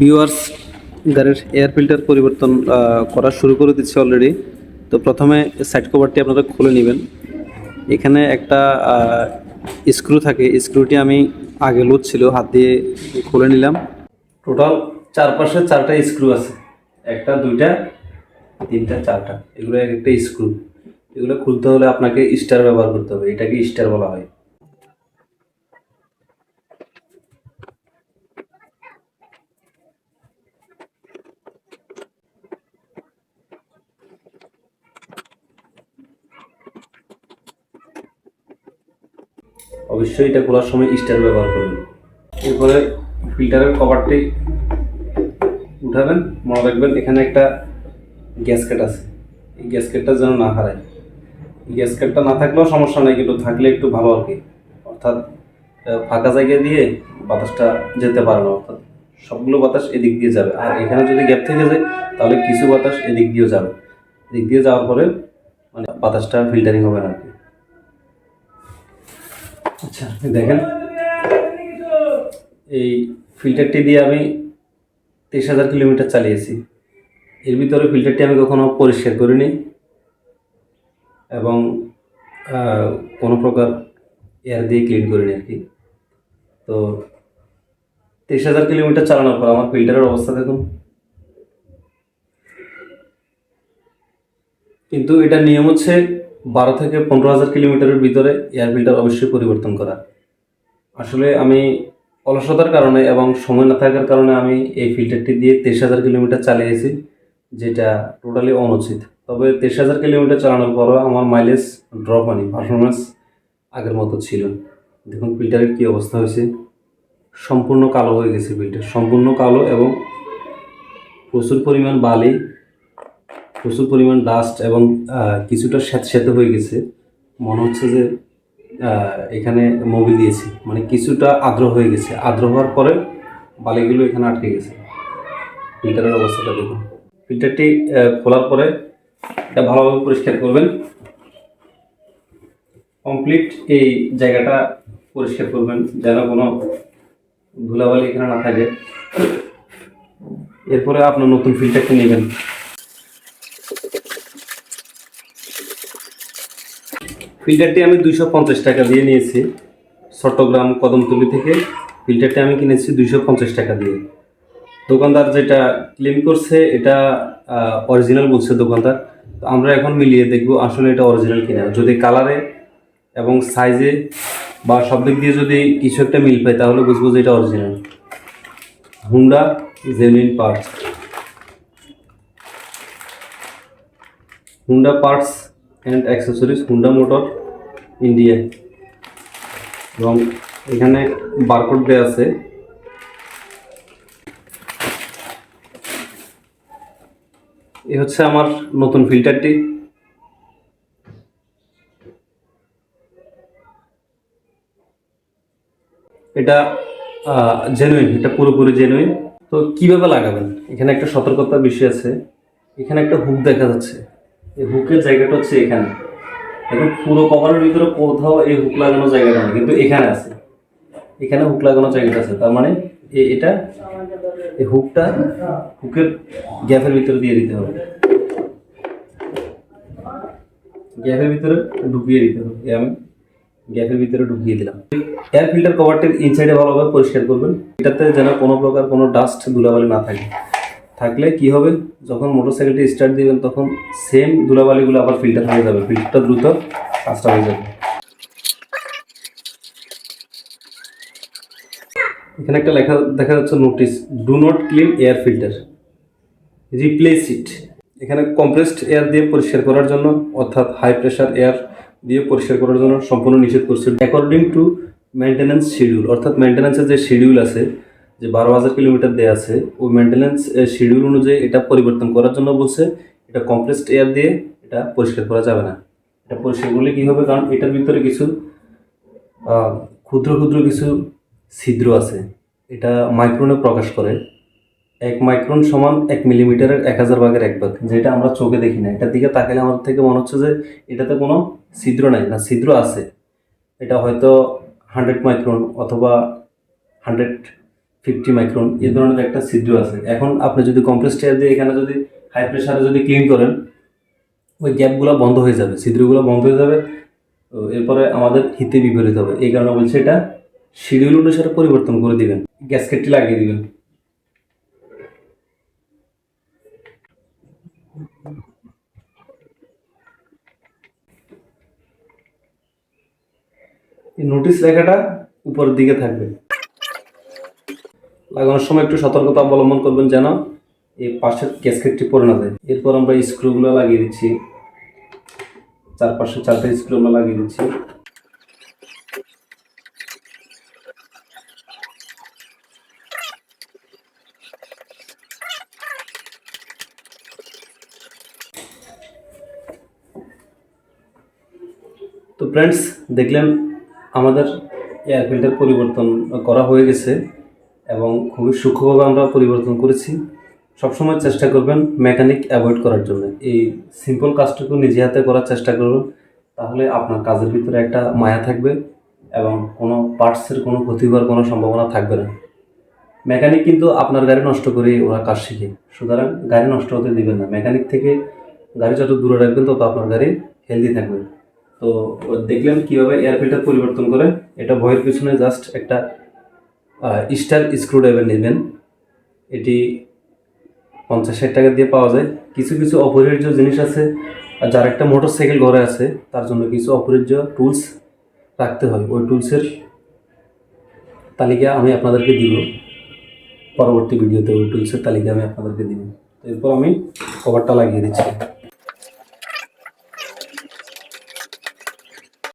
Viewers গাড়ির air filter পরিবর্তন করা শুরু করে দিচ্ছে অলরেডি তো প্রথমে সাইড কভারটি আপনারা খুলে নেবেন। এখানে একটা স্ক্রু থাকে। স্ক্রুটি আমি আগে লুজ ছিল, হাত দিয়ে খুলে নিলাম। টোটাল চারপাশে চারটা স্ক্রু আছে। একটা, দুইটা, তিনটা, চারটা। এগুলো এক একটা স্ক্রু এগুলো খুলতে হলে আপনাকে স্টার ব্যবহার করতে হবে। এটাকে স্টার বলা হয়। অবশ্যই এটা খোলার সময় স্টার ব্যবহার করবেন এরপরে ফিল্টারের কভারটি উঠাবেন, মনে রাখবেন এখানে একটা গ্যাসকেট আছে। এই গ্যাসকেটটা যেন না হারায়। গ্যাসকেটটা না থাকলেও সমস্যা নেই, কিন্তু থাকলে একটু ভালো আর কি। অর্থাৎ ফাঁকা জায়গা দিয়ে বাতাসটা যেতে পারে না, অর্থাৎ সবগুলো বাতাস এদিক দিয়ে যাবে। আর এখানে যদি গ্যাপ থেকে যায়, তাহলে কিছু বাতাস এদিক দিয়েও যাবে। এদিক দিয়ে যাওয়ার পরে মানে বাতাসটা ফিল্টারিং হবে না আর কি। আচ্ছা দেখেন। এই ফিল্টারটি দিয়ে আমি তেইশ হাজার কিলোমিটার চালিয়েছি। এর ভিতরে ফিল্টারটি আমি কখনো পরিষ্কার করিনি এবং কোনো প্রকার এয়ার দিয়ে ক্লিন করিনি আর কি। তো তেইশ হাজার কিলোমিটার চালানোর পর আমার ফিল্টারের অবস্থা দেখুন। কিন্তু এটার নিয়ম হচ্ছে বারো থেকে পনেরো হাজার কিলোমিটারের ভিতরে এয়ার ফিল্টার অবশ্যই পরিবর্তন করা। আসলে আমি অলসতার কারণে এবং সময় না থাকার কারণে আমি এই ফিল্টারটি দিয়ে তেইশ হাজার কিলোমিটার চালিয়েছি, যেটা টোটালি অনুচিত। তবে তেইশ হাজার কিলোমিটার চালানোর পরও আমার মাইলেজ ড্রপ হয়নি পারফরমেন্স আগের মতো ছিল। দেখুন ফিল্টারের কী অবস্থা হয়েছে। সম্পূর্ণ কালো হয়ে গেছে ফিল্টার সম্পূর্ণ কালো এবং প্রচুর পরিমাণ বালি প্রচুর পরিমাণ ডাস্ট এবং কিছুটা স্যাঁতস্যাঁতে হয়ে গেছে। মনে হচ্ছে যে এখানে মোবিল দিয়েছি। মানে কিছুটা আর্দ্র হয়ে গেছে। আর্দ্র হওয়ার পরে বালিগুলো এখানে আটকে গেছে। ফিল্টারের অবস্থাটা দেখুন। ফিল্টারটি খোলার পরে এটা ভালোভাবে পরিষ্কার করবেন। কমপ্লিট এই জায়গাটা পরিষ্কার করবেন। যেন কোনো ধুলাবালি এখানে না থাকে। এরপরে আপনার নতুন ফিল্টারটি নেবেন। ফিল্টারটি আমি দুইশো পঞ্চাশ টাকা দিয়ে নিয়েছি, চট্টগ্রাম কদমতলি থেকে। ফিল্টারটি আমি কিনেছি দুইশো পঞ্চাশ টাকা দিয়ে। দোকানদার যেটা ক্লেম করছে, এটা অরিজিনাল বলছে দোকানদার। তো আমরা এখন মিলিয়ে দেখব আসলে এটা অরিজিনাল কিনা। যদি কালারে এবং সাইজে বা সব দিক দিয়ে যদি কিছু একটা মিল পাই তাহলে বুঝব যে এটা original Honda genuine parts Honda parts and accessories Honda Motor India এবং এখানে বারকোড দেওয়া আছে। এই হচ্ছে আমার নতুন ফিল্টারটি এটা জেনুইন এটা পুরোপুরি জেনুইন তো কীভাবে লাগাবেন? এখানে একটা সতর্কতার বিষয় আছে। এখানে একটা হুক দেখা যাচ্ছে। এই হুকের জায়গাটা হচ্ছে এখানে। এখন পুরো কভারের ভিতরে কোথাও এই হুক লাগানো জায়গাটা নেই, কিন্তু এখানে আছে। এখানে হুক লাগানো জায়গাটা আছে, তার মানে এটা এই হুকটা হুকের গ্যাপের ভিতরে দিয়ে দিতে হবে। গ্যাপের ভিতরে ঢুকিয়ে দিতে হবে। আমি গ্যাপের ভিতরে ঢুকিয়ে দিলাম। এয়ার ফিল্টার কভারটির ইনসাইডে ভালোভাবে পরিষ্কার করবেন। এটাতে যেন কোনো প্রকার কোনো ডাস্ট ধুলাবালি না থাকে। থাকলে কি হবে? যখন মোটরসাইকেলটি স্টার্ট দিবেন, তখন সেম ধুলাবালিগুলো আবার ফিল্টার হয়ে যাবে। ফিল্টারটা দ্রুত কাজটা হয়ে যাবে। এখানে একটা লেখা, দেখা যাচ্ছে notice do not clean air filter replace it এখানে কম্প্রেসড এয়ার দিয়ে পরিষ্কার করার জন্য, অর্থাৎ হাই প্রেশার এয়ার দিয়ে পরিষ্কার করার জন্য সম্পূর্ণ নিষেধ করছে। অ্যাকর্ডিং টু মেনটেন্যান্স শিডিউল অর্থাৎ মেনটেন্যান্সের যে শিডিউল আছে যে বারো হাজার কিলোমিটার দেওয়া আছে, ওই মেনটেন্যান্স শিডিউল অনুযায়ী এটা পরিবর্তন করার জন্য বলছে, এটা কমপ্লেক্সড এয়ার দিয়ে এটা পরিষ্কার করা যাবে না। এটা পরিষ্কার করলে কী হবে? কারণ এটার ভিতরে কিছু ক্ষুদ্র ক্ষুদ্র কিছু ছিদ্র আছে। এটা মাইক্রোনে প্রকাশ করে। এক মাইক্রন সমান এক মিলিমিটারের এক হাজার ভাগের এক ভাগ, যেটা আমরা চোখে দেখি না। এটার দিকে তাকালে আমার থেকে মনে হচ্ছে যে এটাতে কোনো ছিদ্র নাই না, ছিদ্র আছে। এটা হয়তো হান্ড্রেড মাইক্রন অথবা হান্ড্রেড ফিফটি মাইক্রন এই ধরনের একটা ছিদ্র আছে। এখন আপনি যদি কম্প্রেস টায়ার দিয়ে এখানে যদি হাই প্রেশারে যদি ক্লিন করেন, ওই গ্যাপগুলো বন্ধ হয়ে যাবে, ছিদ্রগুলো বন্ধ হয়ে যাবে এরপরে আমাদের হিতে বিপরীত হবে। এই কারণে বলছে এটা শিডিউল অনুসারে পরিবর্তন করে দিবেন গ্যাসকেটটি লাগিয়ে দিবেন। নোটিশ লেখাটা উপরের দিকে থাকবে। লাগানোর সময় একটু সতর্কতা অবলম্বন করবেন যেন এই পাশের গ্যাসকেটটি পড়ে না যায়। এরপর আমরা স্ক্রুগুলো লাগিয়ে দিচ্ছি। চারপাশে চারটে স্ক্রু আমরা লাগিয়ে দিচ্ছি। তো ফ্রেন্ডস দেখলেন আমাদের এয়ার ফিল্টার পরিবর্তন করা হয়ে গেছে। এবং খুবই সূক্ষ্মভাবে আমরা পরিবর্তন করেছি। সবসময় চেষ্টা করবেন মেকানিক অ্যাভয়েড করার জন্য। এই সিম্পল কাজটুকু নিজে হাতে করার চেষ্টা করবেন, তাহলে আপনার কাজের ভিতরে একটা মায়া থাকবে এবং কোনো পার্টসের কোনো ক্ষতি হওয়ার কোনো সম্ভাবনা থাকবে না। মেকানিক কিন্তু আপনার গাড়ি নষ্ট করে ওরা কাজ শিখে। সুতরাং গাড়ি নষ্ট হতে দিবেন না। মেকানিক থেকে গাড়ি যত দূরে রাখবেন, তত আপনার গাড়ি হেলদি থাকবে। তো দেখলেন কীভাবে এয়ার ফিল্টার পরিবর্তন করে, এটা ভয়ের পিছনে জাস্ট একটা স্টার স্ক্রু ড্রাইভার নেবেন। এটি পঞ্চাশ ষাট টাকা দিয়ে পাওয়া যায়। কিছু কিছু অপরিহার্য জিনিস আছে, আর যার একটা মোটর সাইকেল ঘরে আছে, তার জন্য কিছু অপরিহার্য টুলস রাখতে হয়। ওই টুলসের তালিকা আমি আপনাদেরকে দিব। পরবর্তী ভিডিওতে ওই টুলসের তালিকা আমি আপনাদেরকে দিব। এরপর আমি কভারটা লাগিয়ে দিচ্ছি।